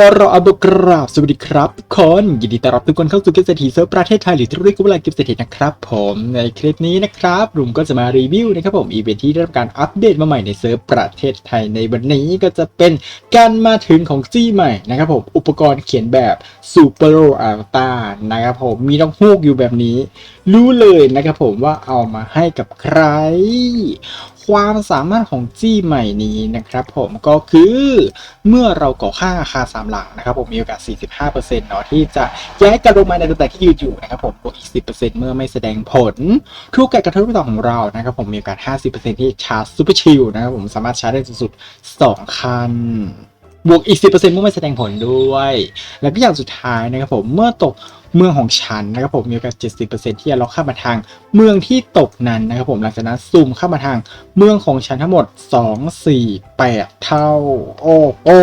ก็รออับกราบสวัสดีครับทุกคนยินดีต้อนรับทุกคนเข้าสู่เกมเศรษฐีเซิร์ฟประเทศไทยหรือที่เรียกว่าเกมเศรษฐีนะครับผมในคลิปนี้นะครับรุมก็จะมารีวิวนะครับผมอีเวนท์ที่ได้รับการอัปเดตมาใหม่ในเซิร์ฟประเทศไทยในวันนี้ก็จะเป็นการมาถึงของจี้ใหม่นะครับผมอุปกรณ์เขียนแบบ Super a l t a นะครับผมมีน้องฮูกอยู่แบบนี้ รู้เลยนะครับผมว่าเอามาให้กับใคร ความสามารถของจี้ใหม่นี้นะครับผมก็คือเมื่อเราก่อค่าอาคารสามหลังนะครับผมมีโอกาส 45%เนาะที่จะย้ายกันลงมาในตำแหน่งที่ยืนอยู่นะครับผมบวกอีก 10%เมื่อไม่แสดงผลทุกการกระทบต่อของเรานะครับผมมีโอกาส 50%ที่ชาร์จซูเปอร์ชิลนะครับผมสามารถชาร์จได้สูงสุด 2 คัน บวกอีก 10%เมื่อไม่แสดงผลด้วย แล้วก็อย่างสุดท้ายนะครับผมเมื่อตกเมืองของฉันนะครับผมมีโอกาส70%ที่จะล็อกเข้ามาทาง เมืองที่ตกนั้นนะครับผมหลังจากนั้นซูมเข้ามาทาง เมืองของฉันทั้งหมด 2 4 8 เท่า โอ้โอ้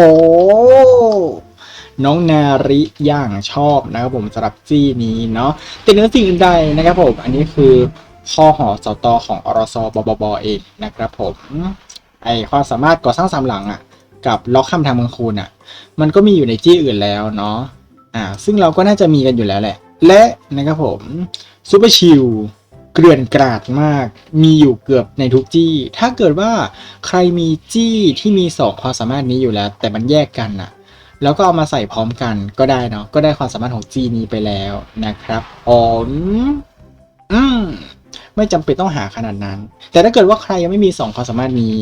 น้องนาริย่างชอบนะครับผมสำหรับจี้นี้เนาะแต่เนื้อสิ่งอื่นใดนะครับผม อันนี้คือข้อหอสตอของอรสบบบเองนะครับผมไอความสามารถก่อสร้างสามหลังอะ่ะ กับล็อกข้ามทางเมืองคูณอะ มันก็มีอยู่ในจี้อื่นแล้วเนาะอ่า ซึ่งเราก็น่าจะมีกันอยู่แล้วแหละ และนะครับผมซูเปอร์ชิลเกลื่อนกราดมาก มีอยู่เกือบในทุกจี้ ถ้าเกิดว่าใครมีจี้ที่มีสองความสามารถนี้อยู่แล้ว แต่มันแยกกันอะแล้วก็เอามาใส่พร้อมกันก็ได้เนาะ ก็ได้ความสามารถของจี้นี้ไปแล้วนะครับอ๋ออืม ไม่จำเป็นต้องหาขนาดนั้น แต่ถ้าเกิดว่าใครยังไม่มีสองความสามารถนี้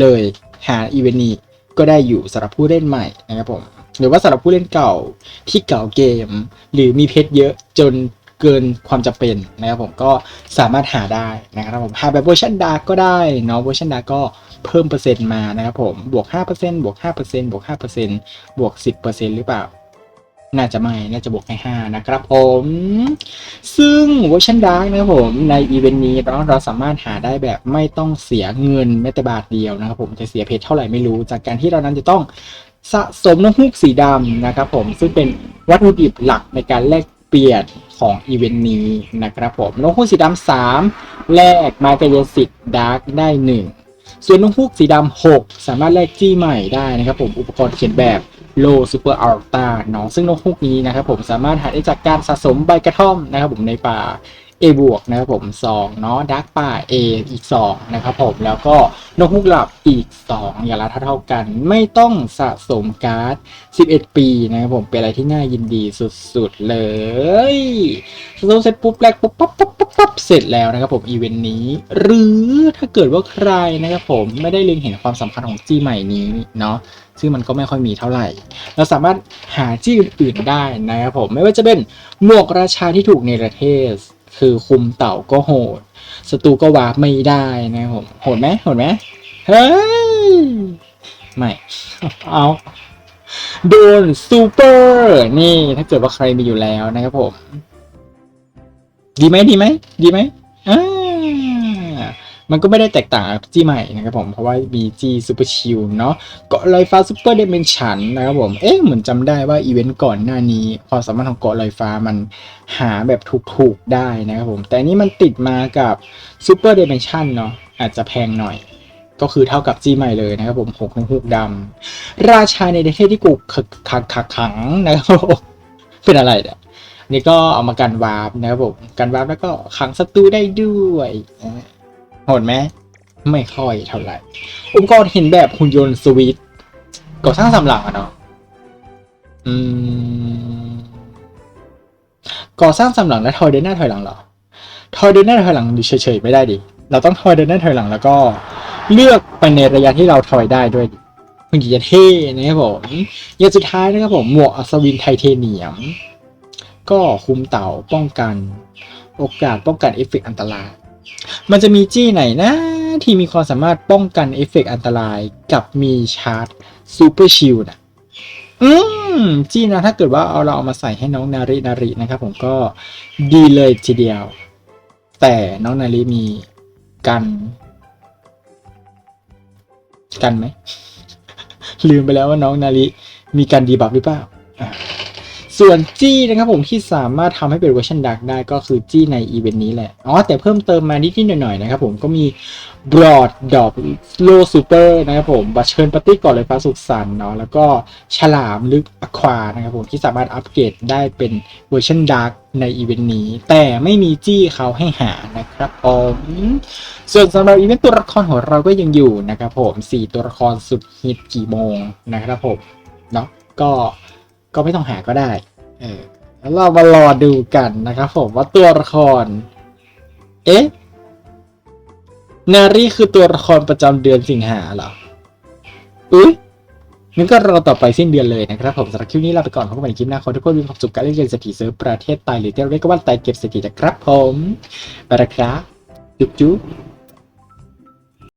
เลยหาอีเวนต์นี้ ก็ได้อยู่สำหรับผู้เล่นใหม่นะครับผมหรือว่าสำหรับผู้เล่นเก่าที่เก่าเกม หรือมีเพชรเยอะจนเกินความจำเป็นนะครับผมก็สามารถหาได้นะครับผมหาแบบเวอร์ชันดาร์กก็ได้เนาะเวอร์ชันดาร์กก็เพิ่มเปอร์เซ็นต์มานะครับผมบวก 5%บวก 5%บวก 5%บวก10%หรือเปล่า น่าจะไม่น่าจะบวกแค่5นะครับผม ซึ่งเวอร์ชันดาร์กนะครับผมในอีเวนต์นี้เราเราสามารถหาได้แบบไม่ต้องเสียเงินแม้แต่บาทเดียวนะครับผมจะเสียเพชรเท่าไหร่ไม่รู้ จากการที่เรานั้นจะต้องสะสมน้ำฮูกสีดำนะครับผมซึ่งเป็นวัตถุดิบหลักในการแลกเปลี่ยนของอีเวนต์นี้นะครับผมน้ำฮูกสีดำสามแลกมาเกเยสิกดาร์กได้หนึ่งส่วนน้ำฮูกสีดำหกสามารถแลกจี้ใหม่ได้นะครับผมอุปกรณ์เขียนแบบ โลซูเปอร์อัลต้าเนาะซึ่งนกฮูกนี้นะครับผมสามารถหาได้จากการสะสมใบกระท่อมนะครับผมในป่า A บวกนะครับผม2เนาะดักป่า A อีก 2 นะครับผมแล้วก็นกฮูกหลับอีก 2 อย่างละเท่าๆกัน ไม่ต้องสะสมการ์ด 11 ปีนะครับผมเป็นอะไรที่น่ายินดีสุดๆเลยสะสมเสร็จปุ๊บแรกปุ๊บปั๊บปั๊บปั๊บปั๊บเสร็จแล้วนะครับผมอีเวนต์นี้ หรือถ้าเกิดว่าใครนะครับผมไม่ได้เล็งเห็นความสำคัญของจี้ใหม่นี้เนาะ ซึ่งมันก็ไม่ค่อยมีเท่าไหร่ เราสามารถหาจี้อื่นๆได้นะครับผม ไม่ว่าจะเป็นหมวกราชาที่ถูกในประเทศ คือคุมเต่าก็โหดศัตรูก็วาร์ปไม่ได้นะครับผมโหดไหมโหดไหมเฮ้ยไม่เอาโดนซูเปอร์นี่ถ้าเกิดว่าใครมีอยู่แล้วนะครับผม ดีไหมดีไหมดีไหมอ่า มันก็ไม่ได้แตกต่างจี้ใหม่นะครับผมเพราะว่ามีจี้ซูเปอร์ชิลเนาะเกาะลอยฟ้าซูเปอร์เดเมนชันนะครับผมเอ๊ะเหมือนจำได้ว่าอีเวนต์ก่อนหน้านี้ความสามารถของเกาะลอยฟ้ามันหาแบบถูกๆได้นะครับผมแต่นี้มันติดมากับซูเปอร์เดเมนชันเนาะอาจจะแพงหน่อยก็คือเท่ากับจี้ใหม่เลยนะครับผมหกนกฮูกดำราชาในประเทศที่กูขักขักขังนะครับผมเป็นอะไรเนี่ยนี่ก็เอามากันวาร์ปนะครับผมกันวาร์ปแล้วก็ขังศัตรูได้ด้วย หดไหมไม่ค่อยเท่าไหร่ อุปกรณ์เห็นแบบหุ่นยนต์สวิตก่อสร้างสำหลังอะเนาะอืมก่อสร้างสำหลังแล้วทอยเดินหน้าถอยหลังเหรอทอยเดินหน้าถอยหลังดูเฉยๆไม่ได้ดิเราต้องทอยเดินหน้าถอยหลังแล้วก็เลือกไปในระยะที่เราทอยได้ด้วยมันกี่จะเท่นะครับผมอย่างสุดท้ายนะครับผมหมวกอัศวินไทเทเนียม ก็คุมเต่าป้องกัน โอกาสป้องกันเอฟเฟกต์อันตราย มันจะมีจี้ไหนนะ ที่มีความสามารถป้องกันเอฟเฟกต์อันตรายกับมีชาร์จซูเปอร์ชิลนะอืมจี้นะถ้าเกิดว่าเอาเราเอามาใส่ให้น้องนารินารินะครับผมก็ดีเลยทีเดียว แต่น้องนาริมีกัน กันไหม ลืมไปแล้วว่าน้องนาริมีการดีบัฟหรือเปล่า ส่วนจี้นะครับผมที่สามารถทำให้เป็นเวอร์ชันดักได้ก็คือจี้ในอีเวนต์นี้แหละ อ๋อ แต่เพิ่มเติมมานิดๆหน่อยๆนะครับผมก็มี broad ดอกโลซูเปอร์นะครับผมบัตรเชิญปาร์ตี้ก่อนเลยฟ้าสุขสันเนาะแล้วก็ฉลามลึกอควานะครับผมที่สามารถอัปเกรดได้เป็นเวอร์ชันดักในอีเวนต์นี้ แต่ไม่มีจี้เขาให้หานะครับผมส่วนสำหรับอีเวนต์ตัวละครของเราก็ยังอยู่นะครับผมสี่ตัวละครสุดฮิตกี่โมงนะครับผมเนาะก็ก็ไม่ต้องหาก็ได้ เออแล้วเรามารอดูกันนะครับผมว่าตัวละคร เอ๊ะ นารีคือตัวละครประจำเดือนสิงหาเหรออุ้ยงั้นก็รอต่อไปสิ้นเดือนเลยนะครับผมสำหรับคลิปนี้ลาไปก่อนพบกันใหม่คลิปหน้าขอทุกคนมีความสุขการเล่นเกมเศรษฐีเซิร์ฟประเทศไทยหรือที่เราเรียกว่าไตเก็บเศรษฐีนะครับผมไปละครับจุ๊บจุ๊บ